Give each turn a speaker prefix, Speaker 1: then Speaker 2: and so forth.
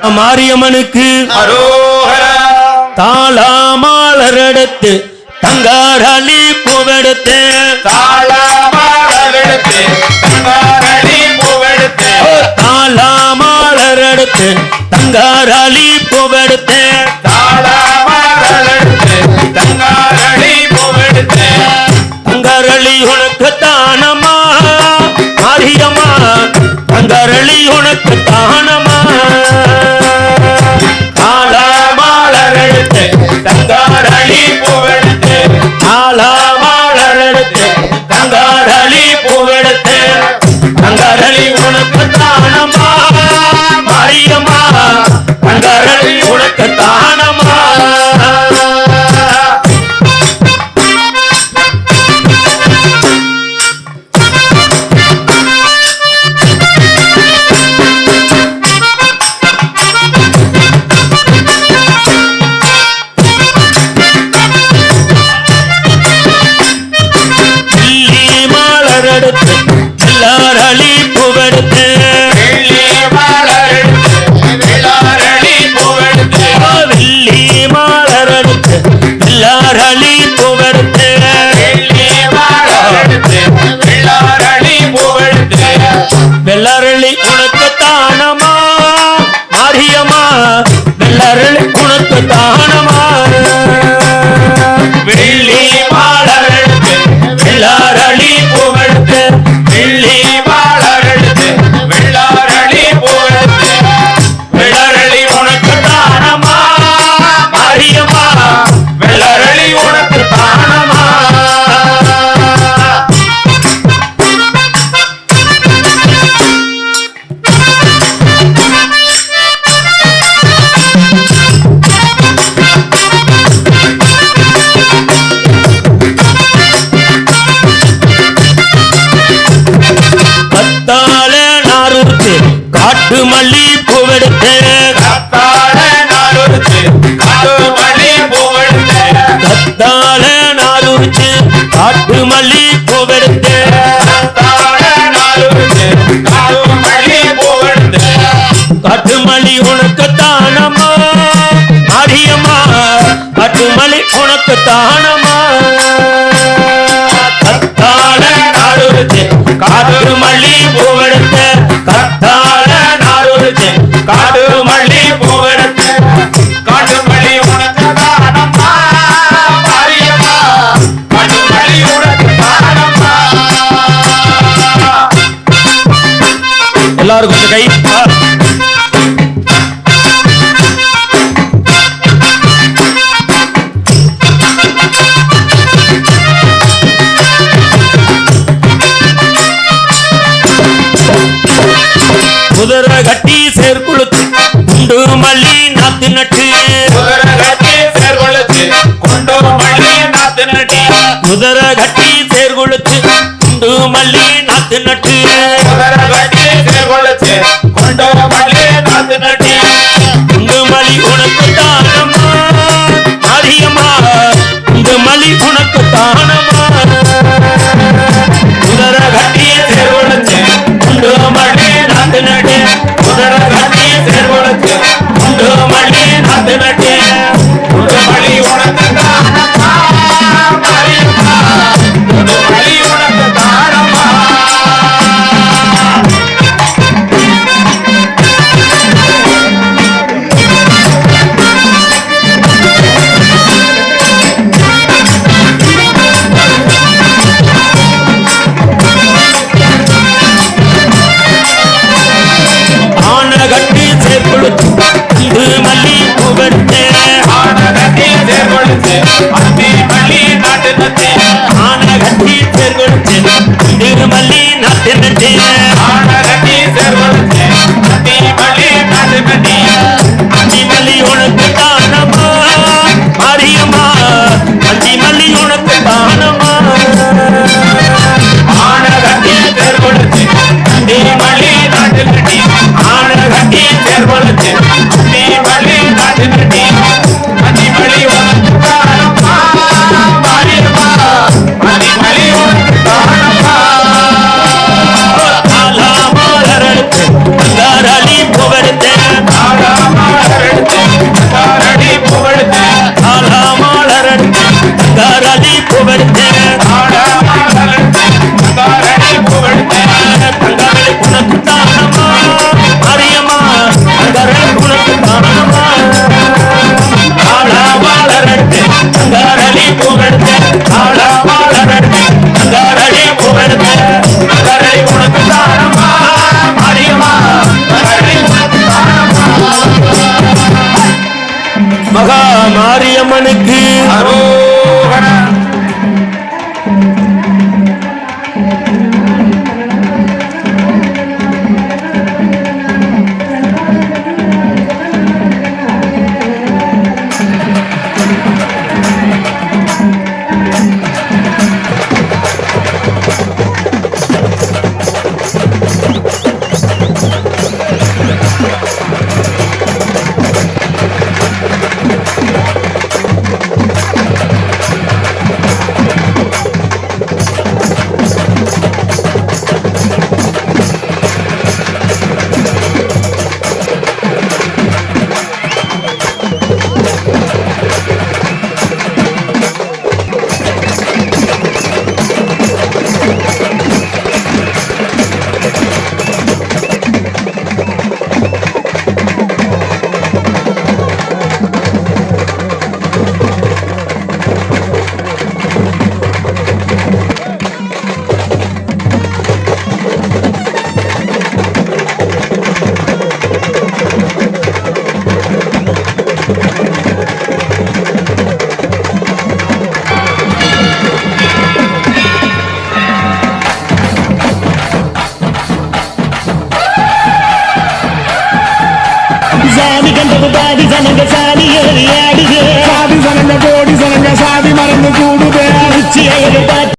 Speaker 1: மாரியம்மனுக்கு தாளாமாளரடத்து தங்காரளி பூவெடுத்து. தாளாமாளரடத்து தங்காரளி பூவெடுத்து. எல்லாரளி புகழ்த்து
Speaker 2: வெள்ளி மாலரடுத்து
Speaker 1: எல்லாரளி
Speaker 2: புகழ்த்து
Speaker 1: வெள்ளரளி உனக்கு தானமா? மாரியம்மா வெள்ளரளி உனக்கு தானமா?
Speaker 2: வெள்ளி மாலரடுத்து
Speaker 1: எல்லாரளி புகழ் மல்லி பூவெடுத்து காட்டு மல்லி உனக்கு தானமா அடியம்மா காட்டு உனக்கு தானமா நாடுச்சு காட்டு மல்லி
Speaker 2: கத்தாழ நாடுச்சு காட்டு
Speaker 1: எல்லாரும் கொஞ்சம் கை. குதிரை கட்டி சேர்க்குழுத்து குண்டு மல்லி நாத்து நட்டு.
Speaker 2: குதிரை கட்டி சேர்க்குழுத்து குண்டு மல்லி நாத்து நட்டு.
Speaker 1: குதிரை கட்டி சேர்க்குழுத்து குண்டு மல்லி நாத்து நட்டு.
Speaker 2: கொண்டோமலே நாத்து நட்டு Yeah. Amén. சனங்க சாமி ஏறி ஆடுது
Speaker 3: சாதி சனங்க கோடி சனங்க சாதி மறந்து கூடுதே
Speaker 2: அழகு